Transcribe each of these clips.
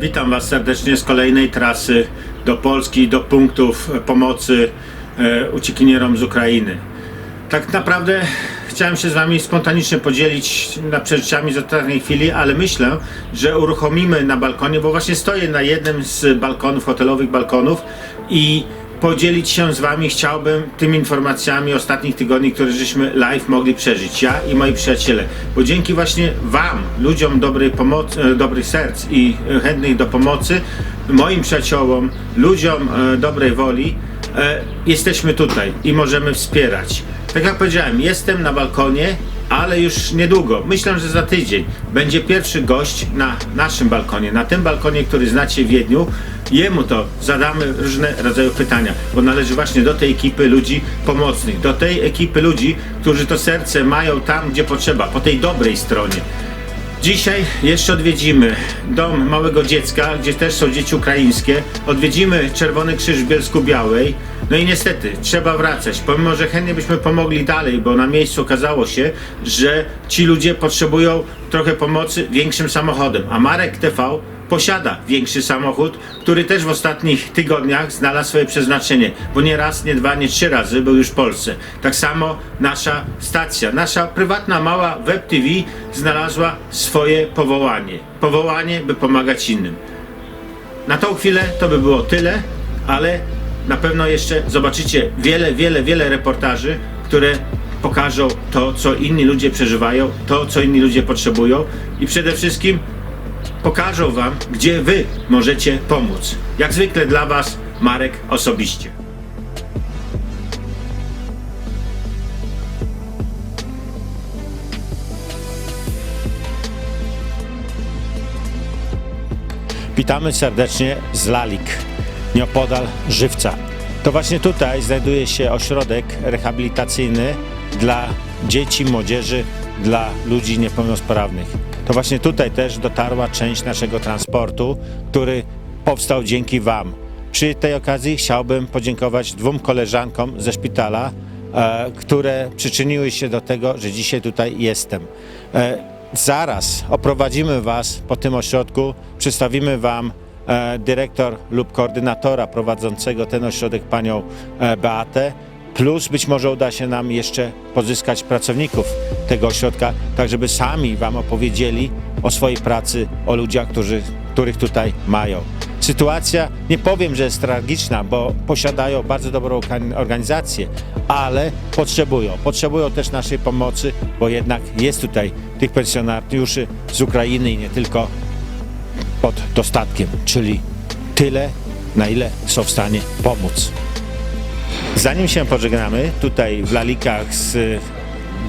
Witam Was serdecznie z kolejnej trasy do Polski, do punktów pomocy e, uciekinierom z Ukrainy. Tak naprawdę chciałem się z Wami spontanicznie podzielić na przeżyciami z ostatniej chwili, ale myślę, że uruchomimy na balkonie, bo właśnie stoję na jednym z balkonów, hotelowych balkonów i podzielić się z Wami chciałbym tymi informacjami ostatnich tygodni, które żeśmy live mogli przeżyć, ja i moi przyjaciele. Bo dzięki właśnie Wam, ludziom dobrej pomocy, e, dobrych serc i e, chętnych do pomocy, moim przyjaciołom, ludziom e, dobrej woli, jesteśmy tutaj i możemy wspierać. Tak jak powiedziałem, jestem na balkonie, ale już niedługo, myślę, że za tydzień, będzie pierwszy gość na naszym balkonie, na tym balkonie, który znacie w Wiedniu. Jemu to zadamy różne rodzaje pytania, bo należy właśnie do tej ekipy ludzi pomocnych, do tej ekipy ludzi, którzy to serce mają tam, gdzie potrzeba, po tej dobrej stronie. Dzisiaj jeszcze odwiedzimy dom małego dziecka, gdzie też są dzieci ukraińskie. Odwiedzimy Czerwony Krzyż w Bielsku Białej. No i niestety trzeba wracać, pomimo że chętnie byśmy pomogli dalej, bo na miejscu okazało się, że ci ludzie potrzebują trochę pomocy większym samochodem, a Marek TV posiada większy samochód, który też w ostatnich tygodniach znalazł swoje przeznaczenie, bo nie raz, nie dwa, nie trzy razy był już w Polsce. Tak samo nasza stacja, nasza prywatna mała web TV znalazła swoje powołanie. Powołanie, by pomagać innym. Na tą chwilę to by było tyle, ale na pewno jeszcze zobaczycie wiele, wiele, wiele reportaży, które pokażą to, co inni ludzie przeżywają, to, co inni ludzie potrzebują i przede wszystkim pokażą Wam, gdzie Wy możecie pomóc. Jak zwykle dla Was Marek osobiście. Witamy serdecznie z Lalik, nieopodal Żywca. To właśnie tutaj znajduje się ośrodek rehabilitacyjny dla dzieci, młodzieży, dla ludzi niepełnosprawnych. To właśnie tutaj też dotarła część naszego transportu, który powstał dzięki Wam. Przy tej okazji chciałbym podziękować dwóm koleżankom ze szpitala, e, które przyczyniły się do tego, że dzisiaj tutaj jestem. E, Zaraz oprowadzimy Was po tym ośrodku, przedstawimy Wam e, dyrektor lub koordynatora prowadzącego ten ośrodek, panią Beatę. Plus być może uda się nam jeszcze pozyskać pracowników tego ośrodka, tak żeby sami Wam opowiedzieli o swojej pracy, o ludziach, którzy, których tutaj mają. Sytuacja, nie powiem, że jest tragiczna, bo posiadają bardzo dobrą organ- organizację, ale potrzebują. Potrzebują też naszej pomocy, bo jednak jest tutaj tych pensjonariuszy z Ukrainy i nie tylko pod dostatkiem, czyli tyle, na ile są w stanie pomóc. Zanim się pożegnamy tutaj w Lalikach z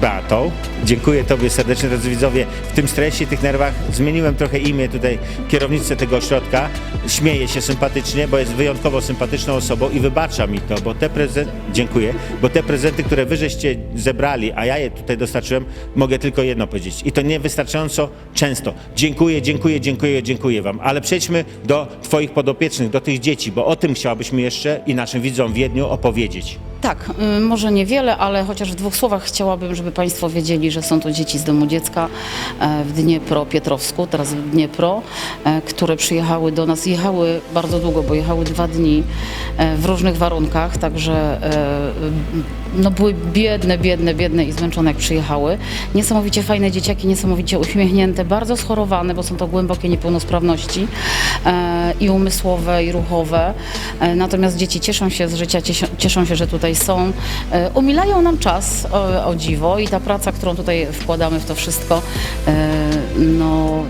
Beatą, dziękuję Tobie serdecznie, drodzy widzowie. W tym stresie, tych nerwach zmieniłem trochę imię tutaj kierownicy tego ośrodka. Śmieję się sympatycznie, bo jest wyjątkowo sympatyczną osobą i wybacza mi to, bo te prezenty, dziękuję, bo te prezenty, które Wy żeście zebrali, a ja je tutaj dostarczyłem, mogę tylko jedno powiedzieć. I to niewystarczająco często. Dziękuję, dziękuję, dziękuję, dziękuję Wam. Ale przejdźmy do Twoich podopiecznych, do tych dzieci, bo o tym chciałabyśmy jeszcze i naszym widzom w Wiedniu opowiedzieć. Tak, y, może niewiele, ale chociaż w dwóch słowach chciałabym, żeby Państwo wiedzieli, że są to dzieci z Domu Dziecka e, w Dniepro-Pietrowsku, teraz w Dniepro, e, które przyjechały do nas. Jechały bardzo długo, bo jechały dwa dni e, w różnych warunkach, także no były biedne, biedne, biedne i zmęczone jak przyjechały. Niesamowicie fajne dzieciaki, niesamowicie uśmiechnięte, bardzo schorowane, bo są to głębokie niepełnosprawności i umysłowe, i ruchowe. Natomiast dzieci cieszą się z życia, cieszą się, że tutaj są. E, Umilają nam czas, o, o dziwo, i ta praca, którą tutaj wkładamy w to wszystko, e, no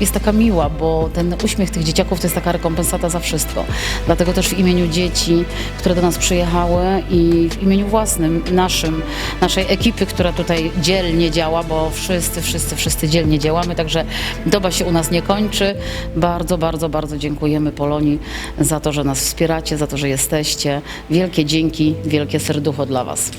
jest taka miła, bo ten uśmiech tych dzieciaków to jest taka rekompensata za wszystko. Dlatego też w imieniu dzieci, które do nas przyjechały i w imieniu własnym, naszym, naszej ekipy, która tutaj dzielnie działa, bo wszyscy, wszyscy, wszyscy dzielnie działamy, także doba się u nas nie kończy. Bardzo, bardzo, bardzo dziękujemy Polonii za to, że nas wspieracie, za to, że jesteście. Wielkie dzięki, wielkie serducho dla Was.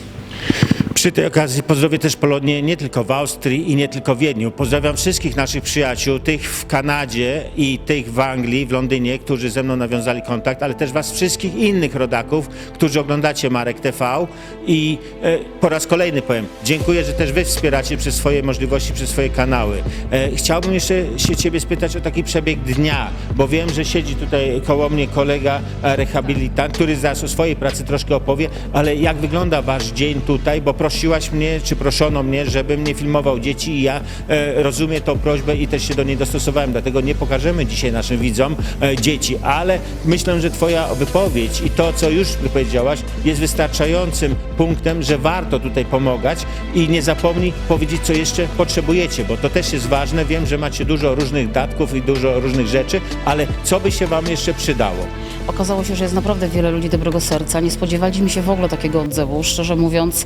Przy tej okazji pozdrowię też Polonię nie tylko w Austrii i nie tylko w Wiedniu. Pozdrawiam wszystkich naszych przyjaciół, tych w Kanadzie i tych w Anglii, w Londynie, którzy ze mną nawiązali kontakt, ale też was wszystkich innych rodaków, którzy oglądacie Marek TV i e, po raz kolejny powiem, dziękuję, że też wy wspieracie przez swoje możliwości, przez swoje kanały. E, chciałbym jeszcze się ciebie spytać o taki przebieg dnia, bo wiem, że siedzi tutaj koło mnie kolega e, rehabilitant, który zaraz o swojej pracy troszkę opowie, ale jak wygląda wasz dzień tutaj, bo prosiłaś mnie, czy proszono mnie, żebym nie filmował dzieci i ja e, rozumiem tą prośbę i też się do niej dostosowałem, dlatego nie pokażemy dzisiaj naszym widzom e, dzieci, ale myślę, że twoja wypowiedź i to, co już powiedziałaś, jest wystarczającym punktem, że warto tutaj pomagać i nie zapomnij powiedzieć, co jeszcze potrzebujecie, bo to też jest ważne. Wiem, że macie dużo różnych datków i dużo różnych rzeczy, ale co by się wam jeszcze przydało? Okazało się, że jest naprawdę wiele ludzi dobrego serca. Nie spodziewaliśmy się w ogóle takiego odzewu. Szczerze mówiąc,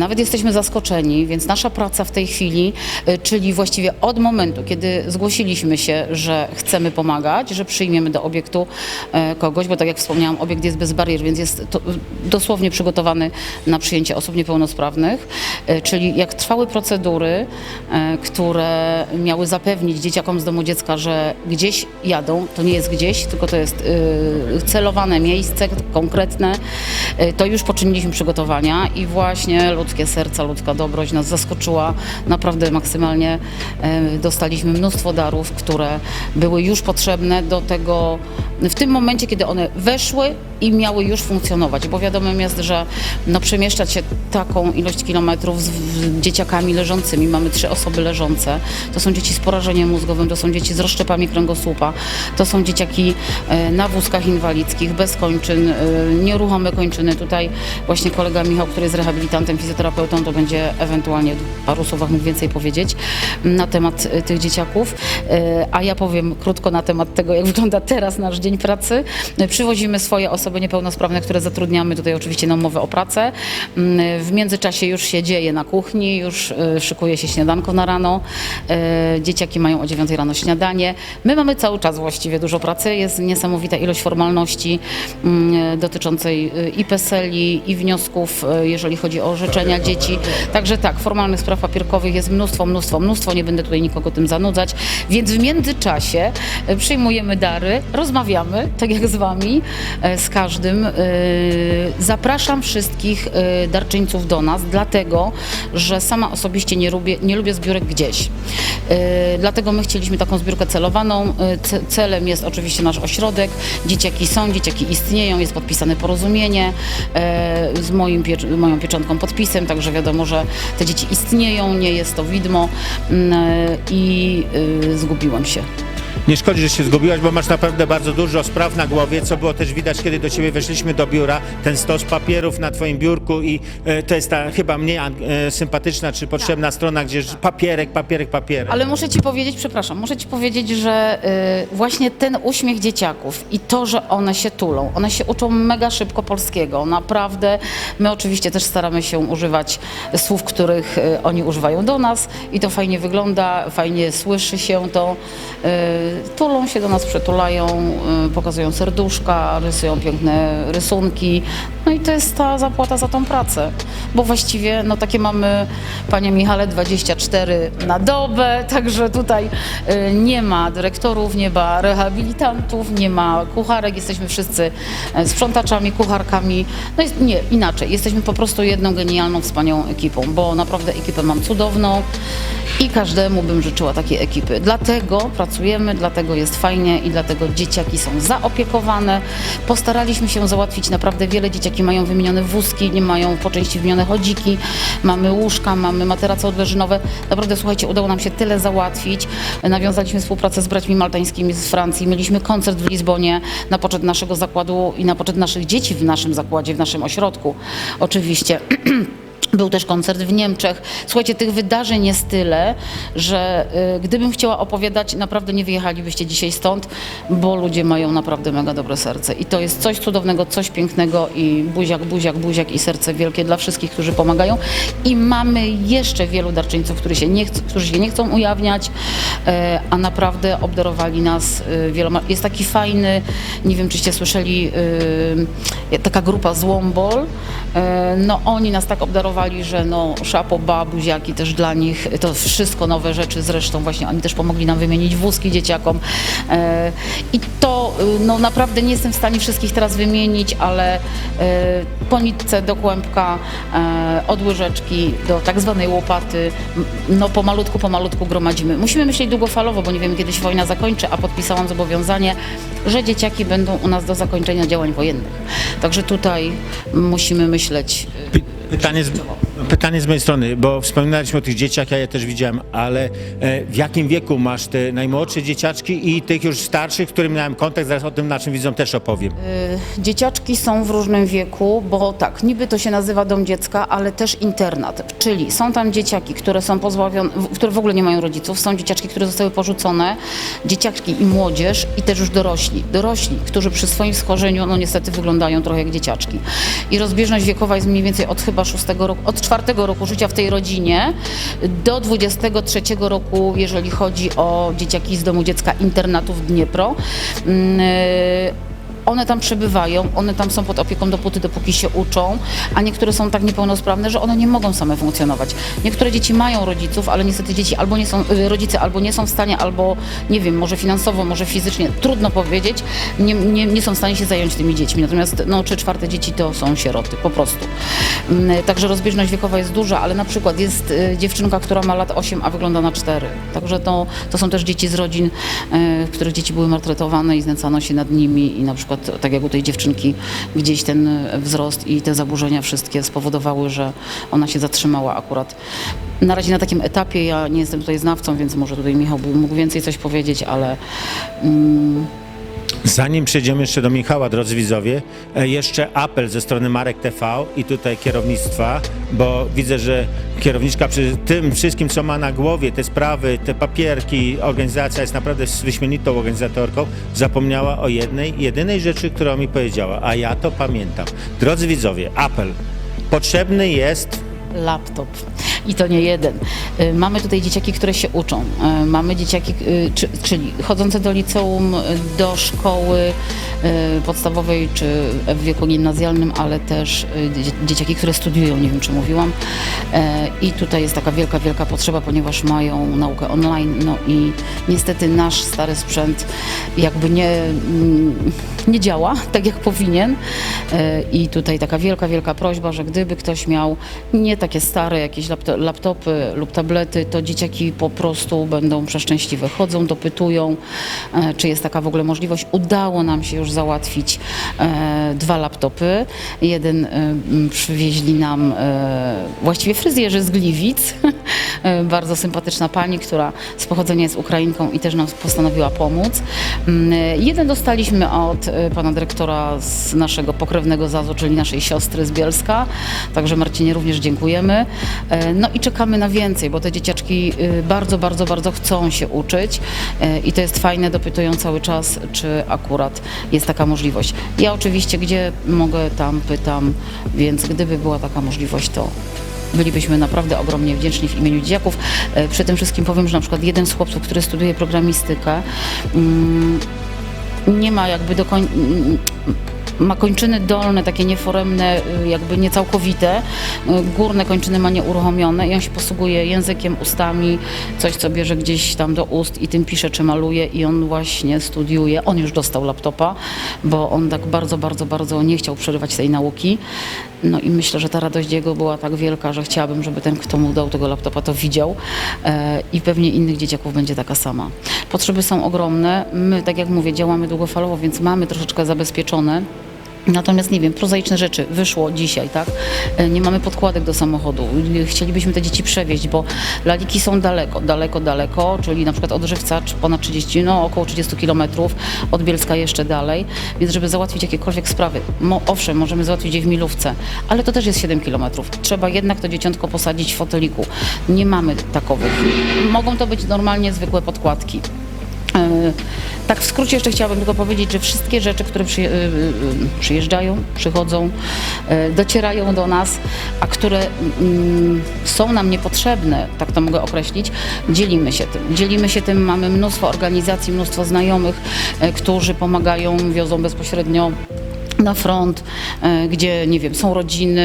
nawet jesteśmy zaskoczeni, więc nasza praca w tej chwili, y, czyli właściwie od momentu, kiedy zgłosiliśmy się, że chcemy pomagać, że przyjmiemy do obiektu e, kogoś, bo tak jak wspomniałam, obiekt jest bez barier, więc jest y, dosłownie przygotowany na przyjęcie osób niepełnosprawnych, czyli jak trwały procedury, które miały zapewnić dzieciakom z domu dziecka, że gdzieś jadą, to nie jest gdzieś, tylko to jest y, celowane miejsce, konkretne, y, to już poczyniliśmy przygotowania i właśnie ludzkie serca, ludzka dobroć nas zaskoczyła naprawdę maksymalnie. Y, Dostaliśmy mnóstwo darów, które były już potrzebne do tego, w tym momencie, kiedy one weszły i miały już funkcjonować, bo wiadomym jest, że no, przemieszczać się taką ilość kilometrów z, z dzieciakami leżącymi, mamy trzy osoby leżące, to są dzieci z porażeniem mózgowym, to są dzieci z rozszczepami kręgosłupa, to są dzieciaki e, na wózkach inwalidzkich, bez kończyn, e, nieruchome kończyny. Tutaj właśnie kolega Michał, który jest rehabilitantem, fizjoterapeutą, to będzie ewentualnie w paru słowach mógł więcej powiedzieć na temat e, tych dzieciaków, a ja powiem krótko na temat tego, jak wygląda teraz nasz dzień pracy. E, Przywozimy swoje osoby niepełnosprawne, które zatrudniamy tutaj oczywiście na umowę o pracę. Mm, W międzyczasie już się dzieje na kuchni, już e, szykuje się śniadanko na rano. E, Dzieciaki mają o 9 rano śniadanie. My mamy cały czas właściwie dużo pracy. Jest niesamowita ilość formalności mm, dotyczącej i PESEL-i, i wniosków, jeżeli chodzi o orzeczenia dzieci. Także tak, formalnych spraw papierkowych jest mnóstwo, mnóstwo, mnóstwo. Nie będę tutaj nikogo tym zanudzać. Więc w międzyczasie przyjmujemy dary, rozmawiamy, tak jak z Wami, e, z każdym. E, Zapraszam wszystkich e, darczyńców do nas, dlatego, że sama osobiście nie lubię, nie lubię zbiórek gdzieś. Dlatego my chcieliśmy taką zbiórkę celowaną. Ce- Celem jest oczywiście nasz ośrodek. Dzieciaki są, dzieciaki istnieją, jest podpisane porozumienie z moim moją pieczątką, podpisem, także wiadomo, że te dzieci istnieją, nie jest to widmo mm, i zgubiłem się. Nie szkodzi, że się zgubiłaś, bo masz naprawdę bardzo dużo spraw na głowie, co było też widać, kiedy do ciebie weszliśmy do biura. Ten stos papierów na twoim biurku i e, to jest ta chyba mniej e, sympatyczna czy potrzebna strona, gdzie papierek, papierek, papierek. Ale muszę Ci powiedzieć, przepraszam, muszę Ci powiedzieć, że y, właśnie ten uśmiech dzieciaków i to, że one się tulą, one się uczą mega szybko polskiego. Naprawdę, my oczywiście też staramy się używać słów, których y, oni używają do nas i to fajnie wygląda, fajnie słyszy się to. Y, tulą się do nas, przytulają, y, pokazują serduszka, rysują piękne rysunki. No i to jest ta zapłata za tą pracę. Bo właściwie, no takie mamy, Panie Michale, 24 na dobę, także tutaj y, nie ma dyrektorów, nie ma rehabilitantów, nie ma kucharek, jesteśmy wszyscy e, sprzątaczami, kucharkami. No jest, nie, inaczej, jesteśmy po prostu jedną genialną, wspaniałą ekipą, bo naprawdę ekipę mam cudowną i każdemu bym życzyła takiej ekipy. Dlatego pracujemy, dlatego jest fajnie i dlatego dzieciaki są zaopiekowane. Postaraliśmy się załatwić naprawdę wiele. Dzieciaki mają wymienione wózki, nie mają po części wymienione chodziki, mamy łóżka, mamy materace odleżynowe. Naprawdę, słuchajcie, udało nam się tyle załatwić. Nawiązaliśmy współpracę z braćmi maltańskimi z Francji. Mieliśmy koncert w Lizbonie na poczet naszego zakładu i na poczet naszych dzieci w naszym zakładzie, w naszym ośrodku. Oczywiście. Był też koncert w Niemczech. Słuchajcie, tych wydarzeń jest tyle, że y, gdybym chciała opowiadać, naprawdę nie wyjechalibyście dzisiaj stąd, bo ludzie mają naprawdę mega dobre serce. I to jest coś cudownego, coś pięknego i buziak, buziak, buziak i serce wielkie dla wszystkich, którzy pomagają. I mamy jeszcze wielu darczyńców, którzy się nie, chc- którzy się nie chcą ujawniać, e, a naprawdę obdarowali nas y, wieloma. Jest taki fajny, nie wiem czyście słyszeli, y, taka grupa Złombol. E, No oni nas tak obdarowali że no szapo, buziaki też dla nich, to wszystko nowe rzeczy, zresztą właśnie oni też pomogli nam wymienić wózki dzieciakom e, i to y, no naprawdę nie jestem w stanie wszystkich teraz wymienić, ale e, po nitce do kłębka, e, od łyżeczki do tak zwanej łopaty, no pomalutku, pomalutku gromadzimy. Musimy myśleć długofalowo, bo nie wiemy kiedy się wojna zakończy, a podpisałam zobowiązanie, że dzieciaki będą u nas do zakończenia działań wojennych. Także tutaj musimy myśleć y, Pytanie z, pytanie z mojej strony, bo wspominaliśmy o tych dzieciach, ja je też widziałem, ale e, w jakim wieku masz te najmłodsze dzieciaczki i tych już starszych, z którymi miałem kontakt, zaraz o tym naszym widzom też opowiem. Dzieciaczki są w różnym wieku, bo tak, niby to się nazywa dom dziecka, ale też internat, czyli są tam dzieciaki, które są pozbawione, które w ogóle nie mają rodziców, są dzieciaczki, które zostały porzucone, dzieciaczki i młodzież i też już dorośli. Dorośli, którzy przy swoim schorzeniu, no niestety wyglądają trochę jak dzieciaczki. I rozbieżność wiekowa jest mniej więcej od chyba szóstego roku, od czwartego roku życia w tej rodzinie do 23 roku, jeżeli chodzi o dzieciaki z domu dziecka internatu w Dniepro. One tam przebywają, one tam są pod opieką dopóty, dopóki się uczą, a niektóre są tak niepełnosprawne, że one nie mogą same funkcjonować. Niektóre dzieci mają rodziców, ale niestety dzieci albo nie są, y, rodzice albo nie są w stanie, albo nie wiem, może finansowo, może fizycznie, trudno powiedzieć, nie, nie, nie są w stanie się zająć tymi dziećmi. Natomiast no, trzy czwarte dzieci to są sieroty, po prostu. Mm, Także rozbieżność wiekowa jest duża, ale na przykład jest y, dziewczynka, która ma lat 8, a wygląda na 4. Także to, to są też dzieci z rodzin, y, w których dzieci były maltretowane i znęcano się nad nimi i na przykład tak jak u tej dziewczynki gdzieś ten wzrost i te zaburzenia wszystkie spowodowały, że ona się zatrzymała akurat. Na razie na takim etapie ja nie jestem tutaj znawcą, więc może tutaj Michał mógł więcej coś powiedzieć, ale mm, Zanim przejdziemy jeszcze do Michała, drodzy widzowie, e, jeszcze apel ze strony Marek TV i tutaj kierownictwa, bo widzę, że kierowniczka przy tym wszystkim, co ma na głowie, te sprawy, te papierki, organizacja jest naprawdę wyśmienitą organizatorką, zapomniała o jednej, jedynej rzeczy, którą mi powiedziała, a ja to pamiętam. Drodzy widzowie, apel. Potrzebny jest Laptop. I to nie jeden. Y, Mamy tutaj dzieciaki, które się uczą. Y, Mamy dzieciaki, y, czy, czyli chodzące do liceum, do szkoły podstawowej czy w wieku gimnazjalnym, ale też dzie- dzieciaki, które studiują, nie wiem czy mówiłam. I tutaj jest taka wielka, wielka potrzeba, ponieważ mają naukę online. No i niestety nasz stary sprzęt jakby nie, mm, nie działa tak jak powinien. I tutaj taka wielka, wielka prośba, że gdyby ktoś miał nie takie stare jakieś lapto- laptopy lub tablety, to dzieciaki po prostu będą przeszczęśliwe. Chodzą, dopytują, e, czy jest taka w ogóle możliwość. Udało nam się już załatwić e, dwa laptopy. Jeden e, przywieźli nam właściwie fryzjerzy z Gliwic. Bardzo sympatyczna pani, która z pochodzenia jest Ukrainką i też nam postanowiła pomóc. Mm, Jeden dostaliśmy od pana dyrektora z naszego pokrewnego zazu, czyli naszej siostry z Bielska. Także Marcinie również dziękujemy. E, No i czekamy na więcej, bo te dzieciaczki y, bardzo, bardzo, bardzo chcą się uczyć e, i to jest fajne, dopytują cały czas, czy akurat jest taka możliwość. Ja oczywiście, gdzie mogę, tam pytam, więc gdyby była taka możliwość, to bylibyśmy naprawdę ogromnie wdzięczni w imieniu dzieciaków. E, Przy tym wszystkim powiem, że na przykład jeden z chłopców, który studiuje programistykę, mm, nie ma jakby do koń... ma kończyny dolne, takie nieforemne, y, jakby niecałkowite, y, górne kończyny ma nieuruchomione i on się posługuje językiem, ustami, coś co bierze gdzieś tam do ust i tym pisze czy maluje i on właśnie studiuje. On już dostał laptopa, bo on tak bardzo, bardzo, bardzo nie chciał przerywać tej nauki. No i myślę, że ta radość jego była tak wielka, że chciałabym, żeby ten, kto mu dał tego laptopa, to widział e, i pewnie innych dzieciaków będzie taka sama. Potrzeby są ogromne. My, tak jak mówię, działamy długofalowo, więc mamy troszeczkę zabezpieczone. Natomiast nie wiem, prozaiczne rzeczy wyszło dzisiaj, tak? E, Nie mamy podkładek do samochodu. E, Chcielibyśmy te dzieci przewieźć, bo laliki są daleko, daleko, daleko, czyli na przykład od Żywca ponad 30, no około 30 kilometrów, od Bielska jeszcze dalej. Więc żeby załatwić jakiekolwiek sprawy, mo, owszem, możemy załatwić je w Milówce, ale to też jest 7 kilometrów. Trzeba jednak to dzieciątko posadzić w foteliku. Nie mamy takowych. Mogą to być normalnie zwykłe podkładki. E, Tak w skrócie jeszcze chciałabym tylko powiedzieć, że wszystkie rzeczy, które y, y, przyjeżdżają, przychodzą, e, docierają do nas, a które mm, są nam niepotrzebne, tak to mogę określić, dzielimy się tym. Dzielimy się tym, mamy mnóstwo organizacji, mnóstwo znajomych, e, którzy pomagają, wiozą bezpośrednio na front, e, gdzie nie wiem, są rodziny,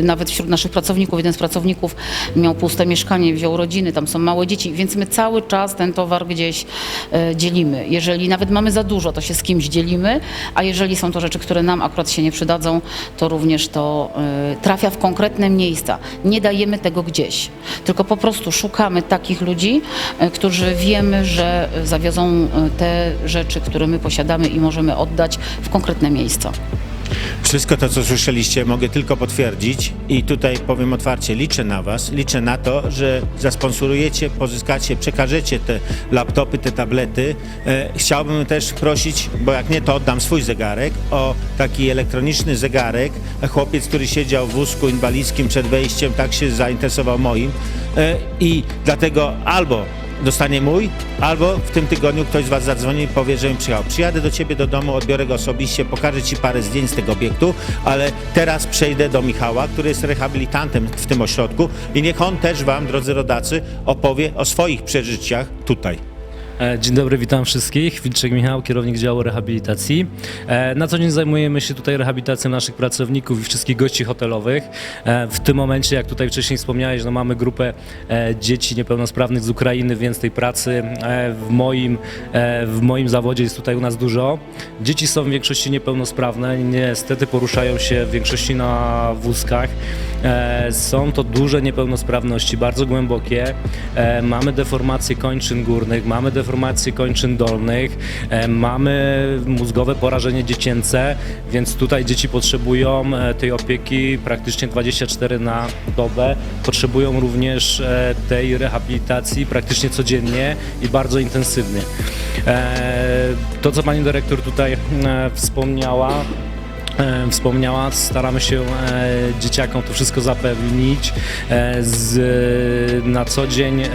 y, nawet wśród naszych pracowników, jeden z pracowników miał puste mieszkanie, wziął rodziny, tam są małe dzieci, więc my cały czas ten towar gdzieś e, dzielimy. Jeżeli nawet mamy za dużo, to się z kimś dzielimy, a jeżeli są to rzeczy, które nam akurat się nie przydadzą, to również to e, trafia w konkretne miejsca. Nie dajemy tego gdzieś, tylko po prostu szukamy takich ludzi, e, którzy wiemy, że e, zawiozą e, te rzeczy, które my posiadamy i możemy oddać w konkretne miejsca. Wszystko to, co słyszeliście, mogę tylko potwierdzić i tutaj powiem otwarcie, liczę na Was, liczę na to, że zasponsorujecie, pozyskacie, przekażecie te laptopy, te tablety. E, chciałbym też prosić, bo jak nie, to oddam swój zegarek, o taki elektroniczny zegarek. Chłopiec, który siedział w wózku inwalidzkim przed wejściem, tak się zainteresował moim e, i dlatego albo dostanie mój, albo w tym tygodniu ktoś z Was zadzwoni i powie, że mi przyjechał. Przyjadę do Ciebie do domu, odbiorę go osobiście, pokażę Ci parę zdjęć z tego obiektu, ale teraz przejdę do Michała, który jest rehabilitantem w tym ośrodku i niech on też Wam, drodzy rodacy, opowie o swoich przeżyciach tutaj. E, Dzień dobry, witam wszystkich. Wilczek Michał, kierownik działu rehabilitacji. E, Na co dzień zajmujemy się tutaj rehabilitacją naszych pracowników i wszystkich gości hotelowych. E, W tym momencie, jak tutaj wcześniej wspomniałeś, no mamy grupę dzieci niepełnosprawnych z Ukrainy, więc tej pracy w moim, w moim zawodzie jest tutaj u nas dużo. Dzieci są w większości niepełnosprawne, niestety poruszają się w większości na wózkach. Są to duże niepełnosprawności, bardzo głębokie. Mamy deformacje kończyn górnych, mamy deformacje kończyn dolnych, e, mamy mózgowe porażenie dziecięce, więc tutaj dzieci potrzebują e, tej opieki praktycznie 24 na dobę. Potrzebują również e, tej rehabilitacji praktycznie codziennie i bardzo intensywnie. To, co pani dyrektor tutaj wspomniała, wspomniała, staramy się e, dzieciakom to wszystko zapewnić. E, na co dzień e,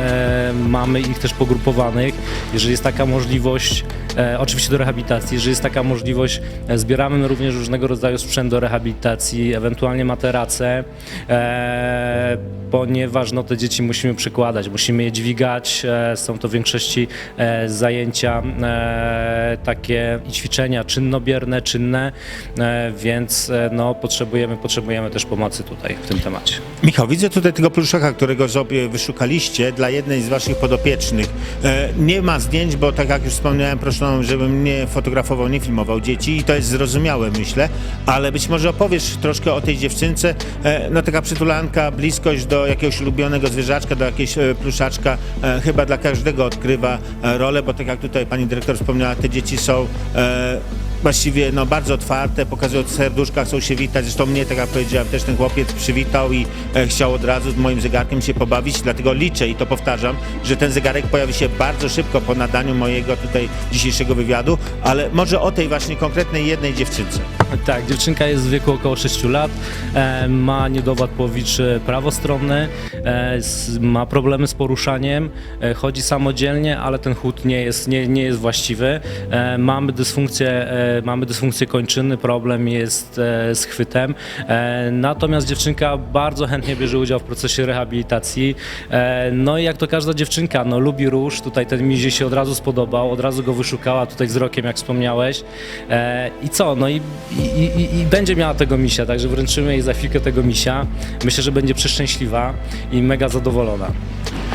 mamy ich też pogrupowanych. Jeżeli jest taka możliwość, e, oczywiście do rehabilitacji, jeżeli jest taka możliwość, e, zbieramy również różnego rodzaju sprzęt do rehabilitacji, ewentualnie materace, e, ponieważ no, te dzieci musimy przykładać, musimy je dźwigać. E, są to w większości e, zajęcia e, takie i ćwiczenia czynnobierne, czynne, e, więc e, no, potrzebujemy, potrzebujemy też pomocy tutaj w tym temacie. Michał, widzę tutaj tego pluszaka, którego sobie wyszukaliście dla jednej z waszych podopiecznych. E, nie ma zdjęć, bo tak jak już wspomniałem, proszono, żebym nie fotografował, nie filmował dzieci i to jest zrozumiałe, myślę, ale być może opowiesz troszkę o tej dziewczynce. E, no taka przytulanka, bliskość do jakiegoś ulubionego zwierzaczka, do jakiegoś e, pluszaczka, e, chyba dla każdego odkrywa e, rolę, bo tak jak tutaj pani dyrektor wspomniała, te dzieci są e, właściwie no, bardzo otwarte, pokazują serduszka, chcą się witać. Zresztą mnie, tak jak powiedziałem, też ten chłopiec przywitał i e, chciał od razu z moim zegarkiem się pobawić, dlatego liczę i to powtarzam, że ten zegarek pojawi się bardzo szybko po nadaniu mojego tutaj dzisiejszego wywiadu, ale może o tej właśnie konkretnej jednej dziewczynce. Tak, dziewczynka jest w wieku około 6 lat, e, ma niedowład połowiczy prawostronny, e, ma problemy z poruszaniem, e, chodzi samodzielnie, ale ten chód nie jest, nie, nie jest właściwy. E, mamy, dysfunkcję, e, mamy dysfunkcję kończyny, problem jest e, z chwytem. E, natomiast dziewczynka bardzo chętnie bierze udział w procesie rehabilitacji. E, no i jak to każda dziewczynka, no lubi róż, tutaj ten mizie się od razu spodobał, od razu go wyszukała tutaj wzrokiem, jak wspomniałeś. I co? No i, i, i, i będzie miała tego misia, także wręczymy jej za chwilkę tego misia. Myślę, że będzie przeszczęśliwa i mega zadowolona.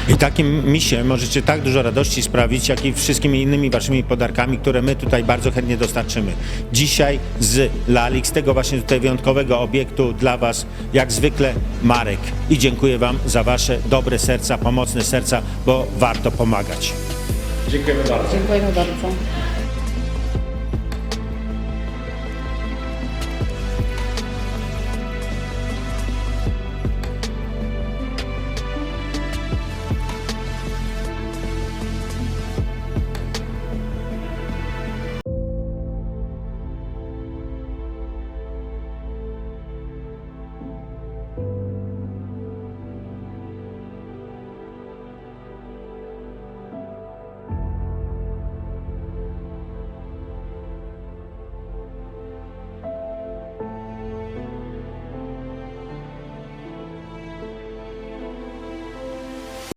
I takim misie możecie tak dużo radości sprawić, jak i wszystkimi innymi waszymi podarkami, które my tutaj bardzo chętnie dostarczymy. Dzisiaj z Lalik, z tego właśnie tutaj wyjątkowego obiektu dla was, jak zwykle Marek. I dziękuję wam za wasze dobre serca, pomocne serca, bo warto pomagać. Dziękujemy bardzo. Dziękujemy bardzo.